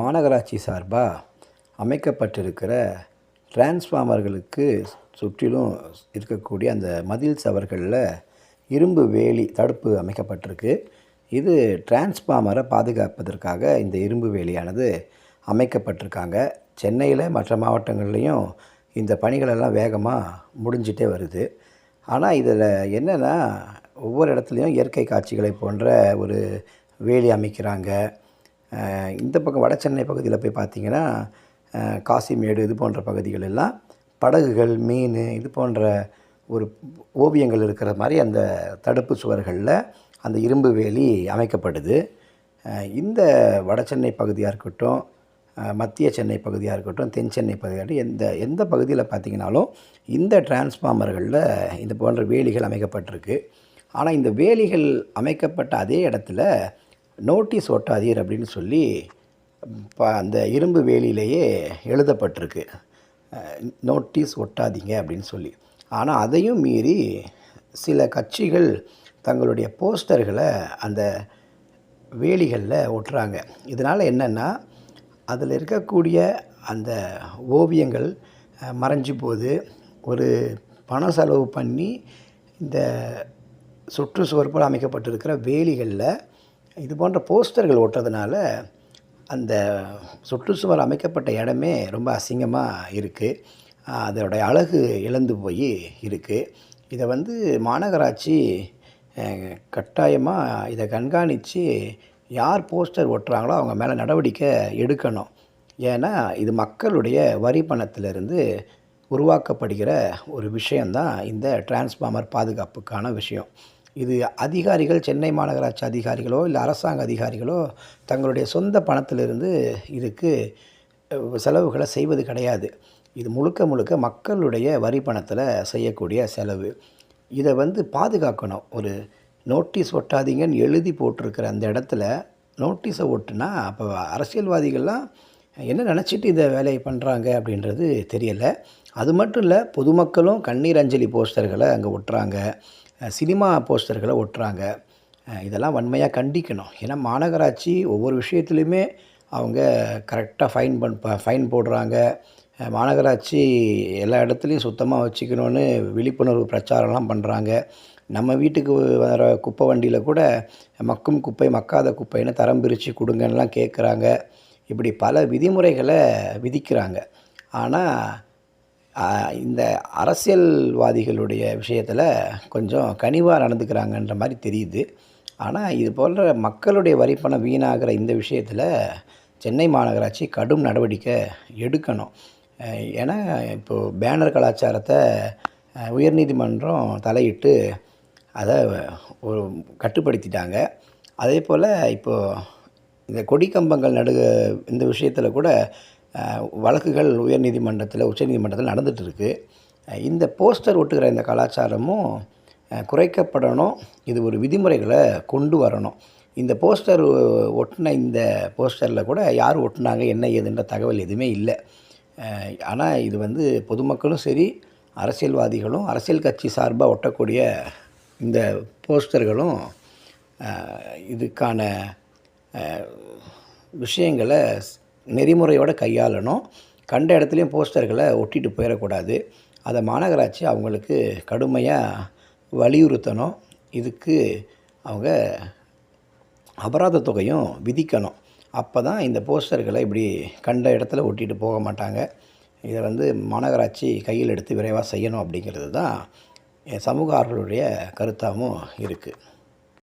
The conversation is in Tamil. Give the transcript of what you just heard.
மாநகராட்சி சார்பாக அமைக்கப்பட்டிருக்கிற டிரான்ஸ்ஃபார்மர்களுக்கு சுற்றிலும் இருக்கக்கூடிய அந்த மதில் சவர்களில் இரும்பு வேலி தடுப்பு அமைக்கப்பட்டிருக்கு. இது டிரான்ஸ்ஃபார்மரை பாதுகாப்பதற்காக இந்த இரும்பு வேலியானது அமைக்கப்பட்டிருக்காங்க. சென்னையில் மற்ற மாவட்டங்கள்லேயும் இந்த பணிகளெல்லாம் வேகமாக முடிஞ்சிட்டே வருது. ஆனால் இதில் என்னென்னா ஒவ்வொரு இடத்துலையும் இயற்கை காட்சிகளை போன்ற ஒரு வேலி அமைக்கிறாங்க. இந்த பக்கம் வட சென்னை பகுதியில் போய் பார்த்தீங்கன்னா காசிமேடு இது போன்ற பகுதிகள் எல்லாம் படகுகள் மீன் இது போன்ற ஒரு ஓவியங்கள் இருக்கிற மாதிரி அந்த தடுப்பு சுவர்களில் அந்த இரும்பு வேலி அமைக்கப்படுது. இந்த வட சென்னை பகுதியாக இருக்கட்டும் மத்திய சென்னை பகுதியாக இருக்கட்டும் தென் சென்னை பகுதியாக எந்த எந்த பகுதியில் பார்த்தீங்கனாலும் இந்த டிரான்ஸ்ஃபார்மர்களில் இந்த போன்ற வேலிகள் அமைக்கப்பட்டிருக்கு. ஆனால் இந்த வேலிகள் அமைக்கப்பட்ட அதே இடத்துல நோட்டீஸ் ஒட்டாதீர் அப்படின்னு சொல்லி ப அந்த இரும்பு வேலியிலேயே எழுதப்பட்டிருக்கு. நோட்டீஸ் ஒட்டாதீங்க அப்படின்னு சொல்லி. ஆனால் அதையும் மீறி சில கட்சிகள் தங்களுடைய போஸ்டர்களை அந்த வேலிகளில் ஒட்டுறாங்க. இதனால் என்னென்னா அதில் இருக்கக்கூடிய அந்த ஓவியங்கள் மறைஞ்சு போது ஒரு பணம் செலவு பண்ணி இந்த சுற்றுச்சுவர் போல் அமைக்கப்பட்டிருக்கிற வேலிகளில் இது போன்ற போஸ்டர்கள் ஒட்டுறதுனால அந்த சுற்றுச்சுவர் அமைக்கப்பட்ட இடமே ரொம்ப அசிங்கமாக இருக்குது அதோடைய அழகு இழந்து போய் இருக்குது இதை வந்து மாநகராட்சி கட்டாயமாக இதை கண்காணித்து யார் போஸ்டர் ஒட்டுறாங்களோ அவங்க மேலே நடவடிக்கை எடுக்கணும். ஏன்னா இது மக்களுடைய வரி பணத்திலிருந்து உருவாக்கப்படுகிற ஒரு விஷயந்தான் இந்த டிரான்ஸ்ஃபார்மர் பாதுகாப்புக்கான விஷயம். இது அதிகாரிகள் சென்னை மாநகராட்சி அதிகாரிகளோ இல்லை அரசாங்க அதிகாரிகளோ தங்களுடைய சொந்த பணத்திலிருந்து இதுக்கு செலவுகளை செய்வது கிடையாது. இது முழுக்க முழுக்க மக்களுடைய வரி பணத்தில் செய்யக்கூடிய செலவு. இதை வந்து பாதுகாக்கணும். ஒரு நோட்டீஸ் ஒட்டாதீங்கன்னு எழுதி போட்டிருக்கிற அந்த இடத்துல நோட்டீஸை ஒட்டுனா அப்போ அரசியல்வாதிகள்லாம் என்ன நினச்சிட்டு இதை வேலையை பண்ணுறாங்க அப்படின்றது தெரியலை. அது மட்டும் இல்லை பொதுமக்களும் கண்ணீர் அஞ்சலி போஸ்டர்களை அங்கே ஒட்டுறாங்க. சினிமா போஸ்டர்களை ஒட்டுறாங்க. இதெல்லாம் வன்மையாக கண்டிக்கணும். ஏன்னா மாநகராட்சி ஒவ்வொரு விஷயத்துலையுமே அவங்க கரெக்டாக ஃபைன் பண் ஃபைன் போடுறாங்க. மாநகராட்சி எல்லா இடத்துலையும் சுத்தமாக வச்சுக்கணுன்னு விழிப்புணர்வு பிரச்சாரம்லாம் பண்ணுறாங்க நம்ம வீட்டுக்கு வர குப்பை வண்டியில் கூட மக்கும் குப்பை மக்காத குப்பைன்னு தரம் பிரித்து கொடுங்கன்னெலாம் கேட்குறாங்க இப்படி பல விதிமுறைகளை விதிக்கிறாங்க. ஆனால் இந்த அரசியல்வாதிகளுடைய விஷயத்தில் கொஞ்சம் கனிவாக நடந்துக்கிறாங்கன்ற மாதிரி தெரியுது. ஆனால் இது போன்ற மக்களுடைய வரிப்பணம் வீணாகிற இந்த விஷயத்தில் சென்னை மாநகராட்சி கடும் நடவடிக்கை எடுக்கணும். ஏன்னா இப்போது பேனர் கலாச்சாரத்தை உயர்நீதிமன்றம் தலையிட்டு அதை ஒரு கட்டுப்படுத்திட்டாங்க. அதே போல் இப்போது இந்த கொடி கம்பங்கள் நடு இந்த விஷயத்தில் கூட வழக்குகள் உயர்நீதிமன்றத்தில் உச்சநீதிமன்றத்தில் நடந்துகிட்டு இருக்குது இந்த போஸ்டர் ஒட்டுகிற இந்த கலாச்சாரமும் குறைக்கப்படணும். இது ஒரு விதிமுறைகளை கொண்டு வரணும். இந்த போஸ்டர் ஒட்டின இந்த போஸ்டரில் கூட யார் ஒட்டினாங்க என்ன ஏதுன்ற தகவல் எதுவுமே இல்லை. ஆனால் இது வந்து பொதுமக்களும் சரி அரசியல்வாதிகளும் அரசியல் கட்சி சார்பாக ஒட்டக்கூடிய இந்த போஸ்டர்களும் இதுக்கான விஷயங்களை நெறிமுறையோடு கையாளணும். கண்ட இடத்துலையும் போஸ்டர்களை ஒட்டிட்டு போயிடக்கூடாது. அதை மாநகராட்சி அவங்களுக்கு கடுமையாக வலியுறுத்தணும். இதுக்கு அவங்க அபராத தொகையும் விதிக்கணும். அப்போ தான் இந்த போஸ்டர்களை இப்படி கண்ட இடத்துல ஒட்டிட்டு போக மாட்டாங்க. இதை வந்து மாநகராட்சி கையில் எடுத்து விரைவாக செய்யணும் அப்படிங்கிறது தான் என் சமூக ஆர்வலுடைய கருத்தாகவும் இருக்குது